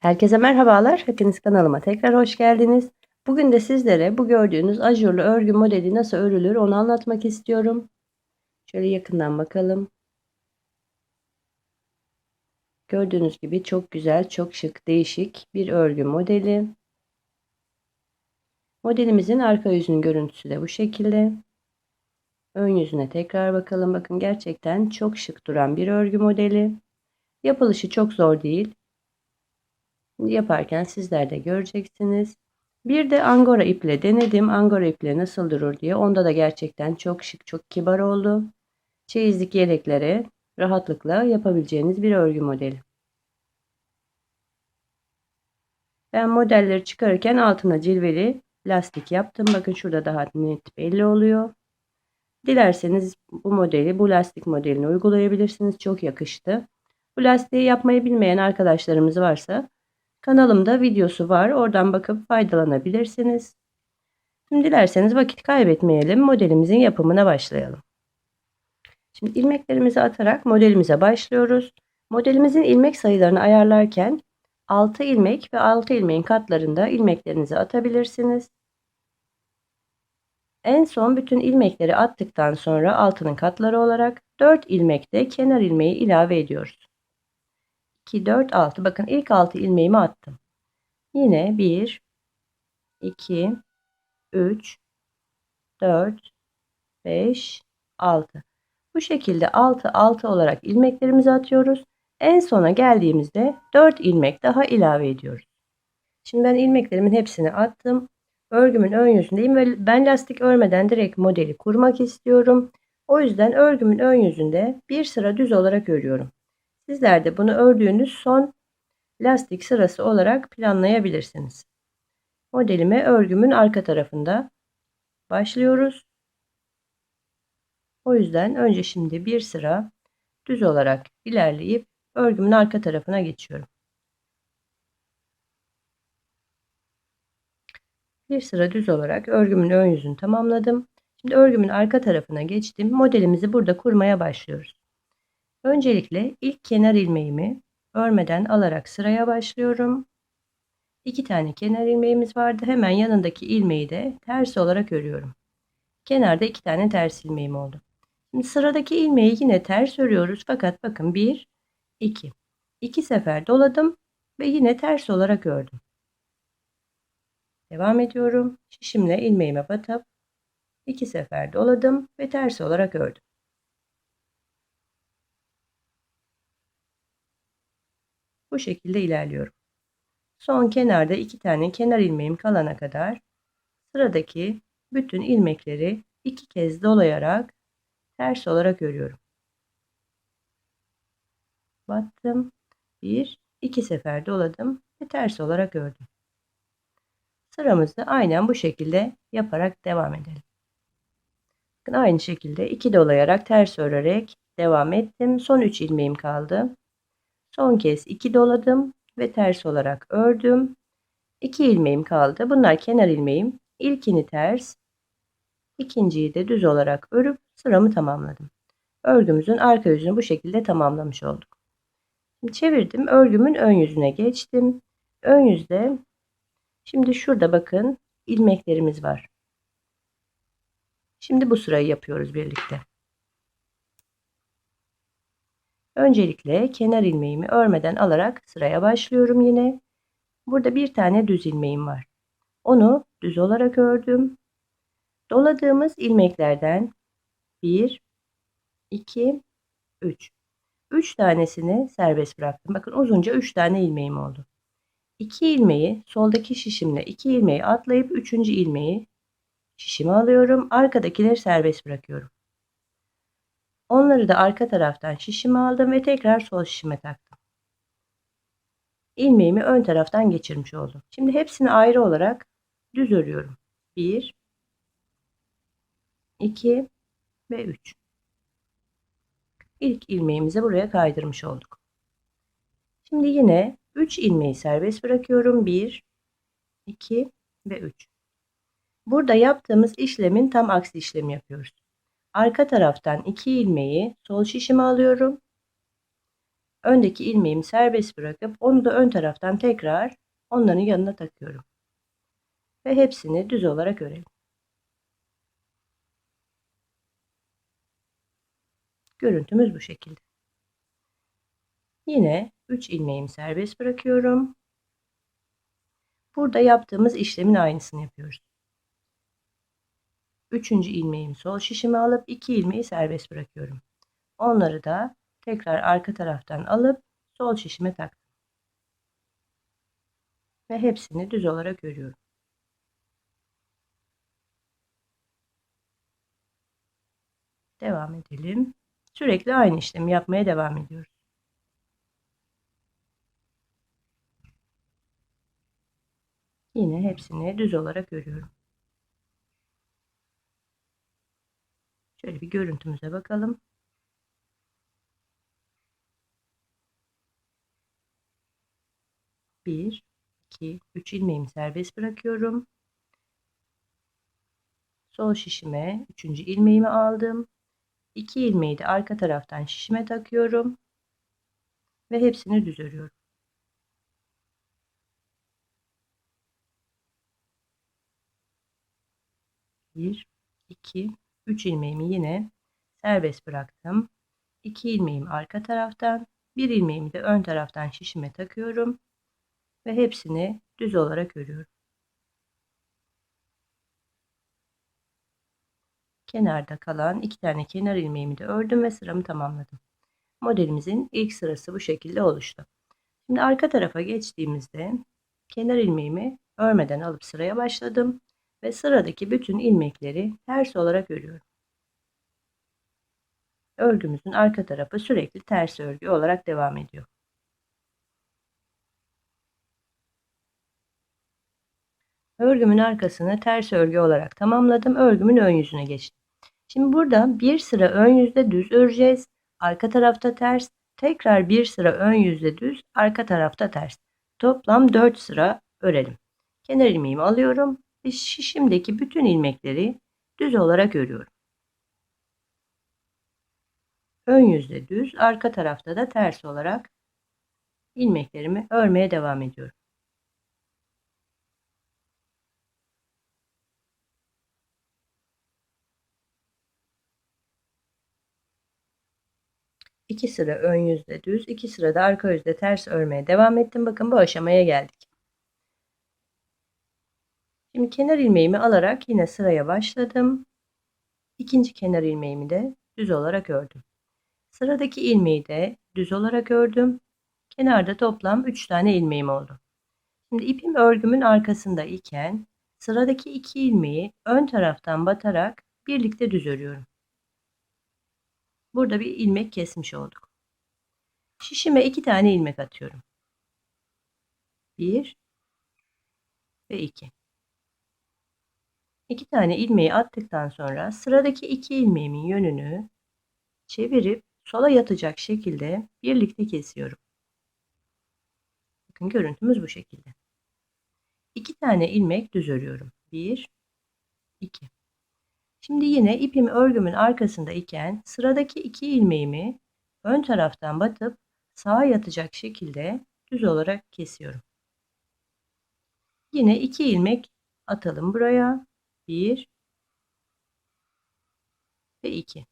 Herkese merhabalar. Hepiniz kanalıma tekrar hoş geldiniz. Bugün de sizlere bu gördüğünüz ajurlu örgü modeli nasıl örülür onu anlatmak istiyorum. Şöyle yakından bakalım. Gördüğünüz gibi çok güzel, çok şık, değişik bir örgü modeli. Modelimizin arka yüzünün görüntüsü de bu şekilde. Ön yüzüne tekrar bakalım. Bakın gerçekten çok şık duran bir örgü modeli. Yapılışı çok zor değil yaparken sizler de göreceksiniz. Bir de angora iple denedim. Angora iple nasıl durur diye. Onda da gerçekten çok şık, çok kibar oldu. Çeyizlik yeleklere rahatlıkla yapabileceğiniz bir örgü modeli. Ben modelleri çıkarırken altına cilveli lastik yaptım. Bakın şurada daha net belli oluyor. Dilerseniz bu modeli, bu lastik modelini uygulayabilirsiniz. Çok yakıştı. Bu lastiği yapmayı bilmeyen arkadaşlarımız varsa Kanalımda videosu var. Oradan bakıp faydalanabilirsiniz. Şimdi dilerseniz vakit kaybetmeyelim. Modelimizin yapımına başlayalım. Şimdi ilmeklerimizi atarak modelimize başlıyoruz. Modelimizin ilmek sayılarını ayarlarken 6 ilmek ve 6 ilmeğin katlarında ilmeklerinizi atabilirsiniz. En son bütün ilmekleri attıktan sonra altının katları olarak 4 ilmekte kenar ilmeği ilave ediyoruz. 2, 4, 6. Bakın ilk 6 ilmeğimi attım. Yine 1, 2, 3, 4, 5, 6. Bu şekilde 6, 6 olarak ilmeklerimizi atıyoruz. En sona geldiğimizde 4 ilmek daha ilave ediyoruz. Şimdi ben ilmeklerimin hepsini attım. Örgümün ön yüzündeyim ve ben lastik örmeden direkt modeli kurmak istiyorum. O yüzden örgümün ön yüzünde bir sıra düz olarak örüyorum. Sizler de bunu ördüğünüz son lastik sırası olarak planlayabilirsiniz. Modelime örgümün arka tarafında başlıyoruz. O yüzden önce şimdi bir sıra düz olarak ilerleyip örgümün arka tarafına geçiyorum. Bir sıra düz olarak örgümün ön yüzünü tamamladım. Şimdi örgümün arka tarafına geçtim. Modelimizi burada kurmaya başlıyoruz. Öncelikle ilk kenar ilmeğimi örmeden alarak sıraya başlıyorum. İki tane kenar ilmeğimiz vardı. Hemen yanındaki ilmeği de ters olarak örüyorum. Kenarda iki tane ters ilmeğim oldu. Şimdi sıradaki ilmeği yine ters örüyoruz. Fakat bakın 1, 2. 2 sefer doladım ve yine ters olarak ördüm. Devam ediyorum. Şişimle ilmeğime batıp iki sefer doladım ve ters olarak ördüm. Bu şekilde ilerliyorum. Son kenarda iki tane kenar ilmeğim kalana kadar sıradaki bütün ilmekleri iki kez dolayarak ters olarak örüyorum. Battım. Bir, iki sefer doladım ve ters olarak ördüm. Sıramızı aynen bu şekilde yaparak devam edelim. Aynı şekilde iki dolayarak ters örerek devam ettim. Son 3 ilmeğim kaldı. Son kez 2 doladım ve ters olarak ördüm. 2 ilmeğim kaldı. Bunlar kenar ilmeğim. İlkini ters, ikinciyi de düz olarak örüp sıramı tamamladım. Örgümüzün arka yüzünü bu şekilde tamamlamış olduk. Şimdi çevirdim. Örgümün ön yüzüne geçtim. Ön yüzde şimdi şurada bakın ilmeklerimiz var. Şimdi bu sırayı yapıyoruz birlikte. Öncelikle kenar ilmeğimi örmeden alarak sıraya başlıyorum yine. Burada bir tane düz ilmeğim var. Onu düz olarak ördüm. Doladığımız ilmeklerden 1, 2, 3. 3 tanesini serbest bıraktım. Bakın uzunca 3 tane ilmeğim oldu. 2 ilmeği soldaki şişimle 2 ilmeği atlayıp 3. ilmeği şişime alıyorum. Arkadakileri serbest bırakıyorum. Onları da arka taraftan şişime aldım ve tekrar sol şişime taktım. İlmeğimi ön taraftan geçirmiş oldum. Şimdi hepsini ayrı olarak düz örüyorum. 1 2 ve 3. İlk ilmeğimizi buraya kaydırmış olduk. Şimdi yine 3 ilmeği serbest bırakıyorum. 1 2 ve 3. Burada yaptığımız işlemin tam aksi işlemi yapıyoruz. Arka taraftan iki ilmeği sol şişime alıyorum. öndeki ilmeğimi serbest bırakıp onu da ön taraftan tekrar onların yanına takıyorum. Ve hepsini düz olarak örelim. Görüntümüz bu şekilde. Yine 3 ilmeğimi serbest bırakıyorum. Burada yaptığımız işlemin aynısını yapıyoruz. Üçüncü ilmeğimi sol şişime alıp iki ilmeği serbest bırakıyorum. Onları da tekrar arka taraftan alıp sol şişime taktım. Ve hepsini düz olarak örüyorum. Devam edelim. Sürekli aynı işlemi yapmaya devam ediyoruz. Yine hepsini düz olarak örüyorum. Şöyle bir görüntümüze bakalım. Bir, iki, üç ilmeğimi serbest bırakıyorum. Sol şişime üçüncü ilmeğimi aldım. İki ilmeği de arka taraftan şişime takıyorum. Ve hepsini düz örüyorum. 1 2 3 ilmeğimi yine serbest bıraktım. 2 ilmeğimi arka taraftan, 1 ilmeğimi de ön taraftan şişime takıyorum ve hepsini düz olarak örüyorum. Kenarda kalan iki tane kenar ilmeğimi de ördüm ve sıramı tamamladım. Modelimizin ilk sırası bu şekilde oluştu. Şimdi arka tarafa geçtiğimizde kenar ilmeğimi örmeden alıp sıraya başladım ve sıradaki bütün ilmekleri ters olarak örüyorum. Örgümüzün arka tarafı sürekli ters örgü olarak devam ediyor. Örgümün arkasını ters örgü olarak tamamladım. Örgümün ön yüzüne geçtim. Şimdi burada bir sıra ön yüzde düz öreceğiz. Arka tarafta ters. Tekrar bir sıra ön yüzde düz. Arka tarafta ters. Toplam 4 sıra örelim. Kenar ilmeğimi alıyorum ve şişimdeki bütün ilmekleri düz olarak örüyorum. Ön yüzde düz, arka tarafta da ters olarak ilmeklerimi örmeye devam ediyorum. İki sıra ön yüzde düz, iki sıra da arka yüzde ters örmeye devam ettim. Bakın bu aşamaya geldik. Şimdi kenar ilmeğimi alarak yine sıraya başladım. İkinci kenar ilmeğimi de düz olarak ördüm. Sıradaki ilmeği de düz olarak ördüm. Kenarda toplam 3 tane ilmeğim oldu. Şimdi ipim örgümün arkasında iken sıradaki iki ilmeği ön taraftan batarak birlikte düz örüyorum. Burada bir ilmek kesmiş olduk. Şişime iki tane ilmek atıyorum. Bir ve iki. İki tane ilmeği attıktan sonra sıradaki iki ilmeğimin yönünü çevirip sola yatacak şekilde birlikte kesiyorum. Bakın görüntümüz bu şekilde. İki tane ilmek düz örüyorum. Bir, iki. Şimdi yine ipim örgümün arkasında iken sıradaki iki ilmeğimi ön taraftan batıp sağa yatacak şekilde düz olarak kesiyorum. Yine iki ilmek atalım buraya. 1 ve 2.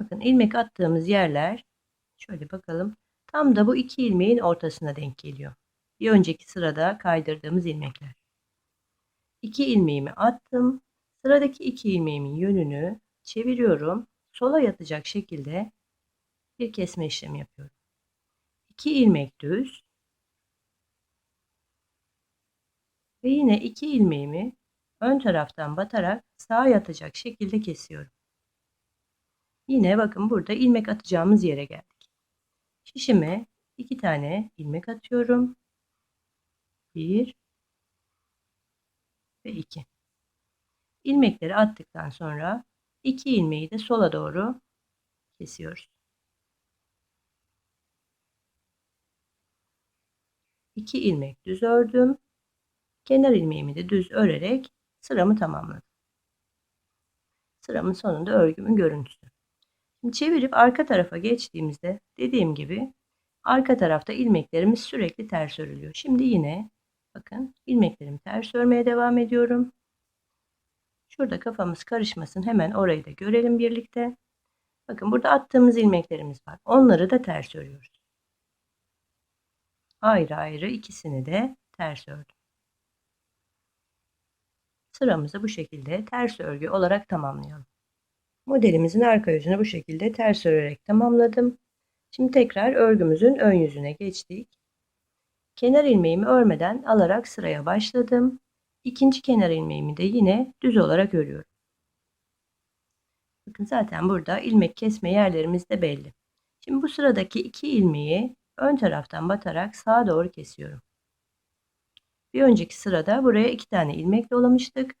Bakın ilmek attığımız yerler şöyle bakalım. Tam da bu iki ilmeğin ortasına denk geliyor. Bir önceki sırada kaydırdığımız ilmekler. İki ilmeğimi attım. Sıradaki iki ilmeğimin yönünü çeviriyorum. Sola yatacak şekilde bir kesme işlemi yapıyorum. İki ilmek düz. Ve yine iki ilmeğimi ön taraftan batarak sağa yatacak şekilde kesiyorum. Yine bakın burada ilmek atacağımız yere geldik. Şişime iki tane ilmek atıyorum. Bir ve iki. İlmekleri attıktan sonra iki ilmeği de sola doğru kesiyoruz. İki ilmek düz ördüm. Kenar ilmeğimi de düz örerek sıramı tamamladım. Sıramın sonunda örgümün görüntüsü. Şimdi çevirip arka tarafa geçtiğimizde dediğim gibi arka tarafta ilmeklerimiz sürekli ters örülüyor. Şimdi yine bakın ilmeklerimi ters örmeye devam ediyorum. Şurada kafamız karışmasın hemen orayı da görelim birlikte. Bakın burada attığımız ilmeklerimiz var. Onları da ters örüyoruz. Ayrı ayrı ikisini de ters ördüm. Sıramızı bu şekilde ters örgü olarak tamamlayalım. Modelimizin arka yüzünü bu şekilde ters örerek tamamladım. Şimdi tekrar örgümüzün ön yüzüne geçtik. Kenar ilmeğimi örmeden alarak sıraya başladım. İkinci kenar ilmeğimi de yine düz olarak örüyorum. Bakın zaten burada ilmek kesme yerlerimiz de belli. Şimdi bu sıradaki iki ilmeği ön taraftan batarak sağa doğru kesiyorum. Bir önceki sırada buraya iki tane ilmek dolamıştık.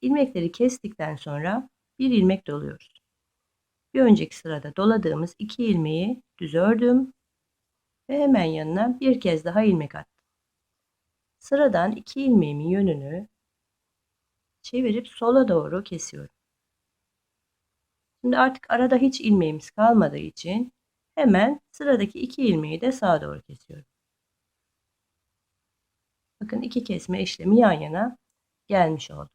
İlmekleri kestikten sonra bir ilmek doluyoruz. Bir önceki sırada doladığımız iki ilmeği düz ördüm ve hemen yanına bir kez daha ilmek attım. Sıradan iki ilmeğimin yönünü çevirip sola doğru kesiyorum. Şimdi artık arada hiç ilmeğimiz kalmadığı için hemen sıradaki iki ilmeği de sağa doğru kesiyorum. Bakın iki kesme işlemi yan yana gelmiş oldu.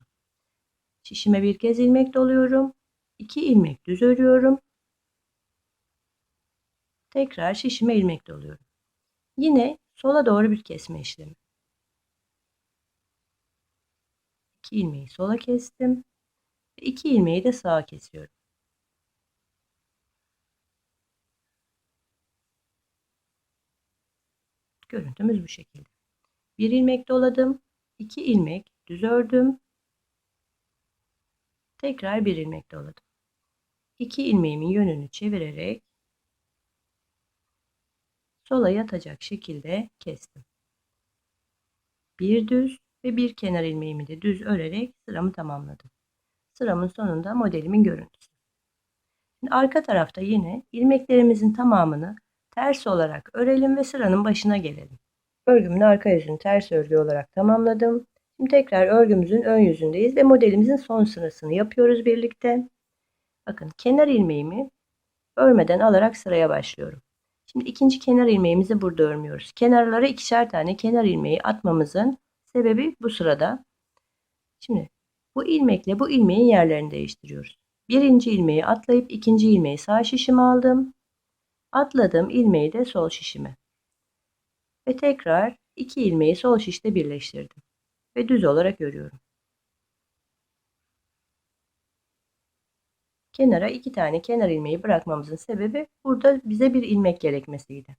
Şişime bir kez ilmek doluyorum. 2 ilmek düz örüyorum. Tekrar şişime ilmek doluyorum. Yine sola doğru bir kesme işlemi. 2 ilmeği sola kestim. 2 ilmeği de sağa kesiyorum. Görüntümüz bu şekilde. Bir ilmek doladım. 2 ilmek düz ördüm. Tekrar bir ilmek doladım. 2 ilmeğimin yönünü çevirerek sola yatacak şekilde kestim. Bir düz ve bir kenar ilmeğimi de düz örerek sıramı tamamladım. Sıramın sonunda modelimin görüntüsü. Şimdi arka tarafta yine ilmeklerimizin tamamını ters olarak örelim ve sıranın başına gelelim. Örgümün arka yüzünü ters örgü olarak tamamladım. Şimdi tekrar örgümüzün ön yüzündeyiz ve modelimizin son sırasını yapıyoruz birlikte. Bakın kenar ilmeğimi örmeden alarak sıraya başlıyorum. Şimdi ikinci kenar ilmeğimizi burada örmüyoruz. Kenarlara ikişer tane kenar ilmeği atmamızın sebebi bu sırada. Şimdi bu ilmekle bu ilmeğin yerlerini değiştiriyoruz. Birinci ilmeği atlayıp ikinci ilmeği sağ şişime aldım. Atladığım ilmeği de sol şişime. Ve tekrar iki ilmeği sol şişte birleştirdim. Ve düz olarak örüyorum. kenara iki tane kenar ilmeği bırakmamızın sebebi burada bize bir ilmek gerekmesiydi.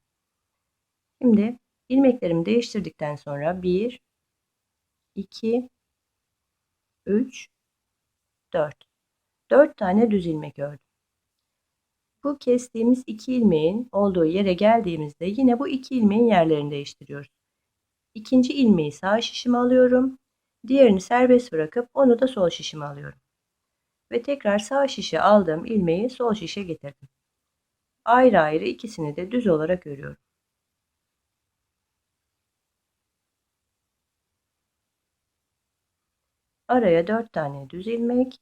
Şimdi ilmeklerimi değiştirdikten sonra 1 2 3 4 4 tane düz ilmek ördüm. Bu kestiğimiz iki ilmeğin olduğu yere geldiğimizde yine bu iki ilmeğin yerlerini değiştiriyoruz. İkinci ilmeği sağ şişime alıyorum. Diğerini serbest bırakıp onu da sol şişime alıyorum ve tekrar sağ şişe aldığım ilmeği sol şişe getirdim. Ayrı ayrı ikisini de düz olarak örüyorum. Araya 4 tane düz ilmek.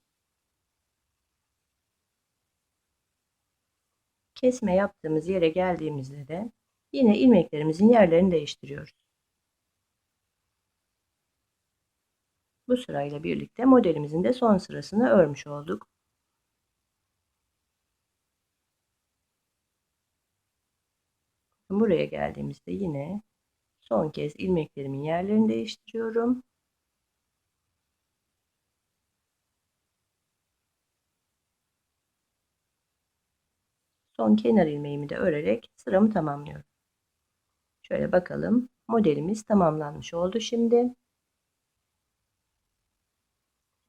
Kesme yaptığımız yere geldiğimizde de yine ilmeklerimizin yerlerini değiştiriyoruz. Bu sırayla birlikte modelimizin de son sırasını örmüş olduk. Buraya geldiğimizde yine son kez ilmeklerimin yerlerini değiştiriyorum. Son kenar ilmeğimi de örerek sıramı tamamlıyorum. Şöyle bakalım. Modelimiz tamamlanmış oldu şimdi.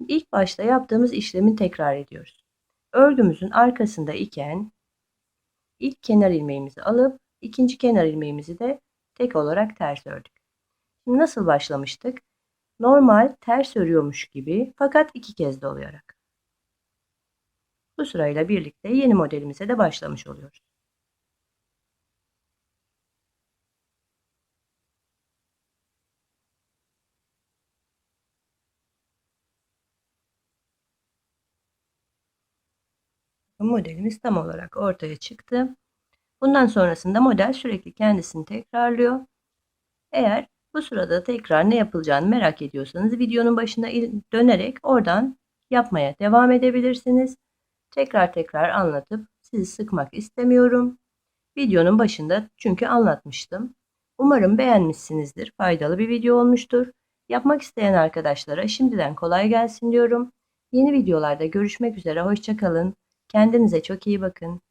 İlk başta yaptığımız işlemi tekrar ediyoruz. Örgümüzün arkasında iken ilk kenar ilmeğimizi alıp ikinci kenar ilmeğimizi de tek olarak ters ördük. Şimdi nasıl başlamıştık? Normal ters örüyormuş gibi fakat iki kez dolayarak. Bu sırayla birlikte yeni modelimize de başlamış oluyoruz. Modelimiz tam olarak ortaya çıktı. Bundan sonrasında model sürekli kendisini tekrarlıyor. Eğer bu sırada tekrar ne yapılacağını merak ediyorsanız videonun başına dönerek oradan yapmaya devam edebilirsiniz. Tekrar tekrar anlatıp sizi sıkmak istemiyorum. Videonun başında çünkü anlatmıştım. Umarım beğenmişsinizdir. Faydalı bir video olmuştur. Yapmak isteyen arkadaşlara şimdiden kolay gelsin diyorum. Yeni videolarda görüşmek üzere. Hoşçakalın. Kendinize çok iyi bakın.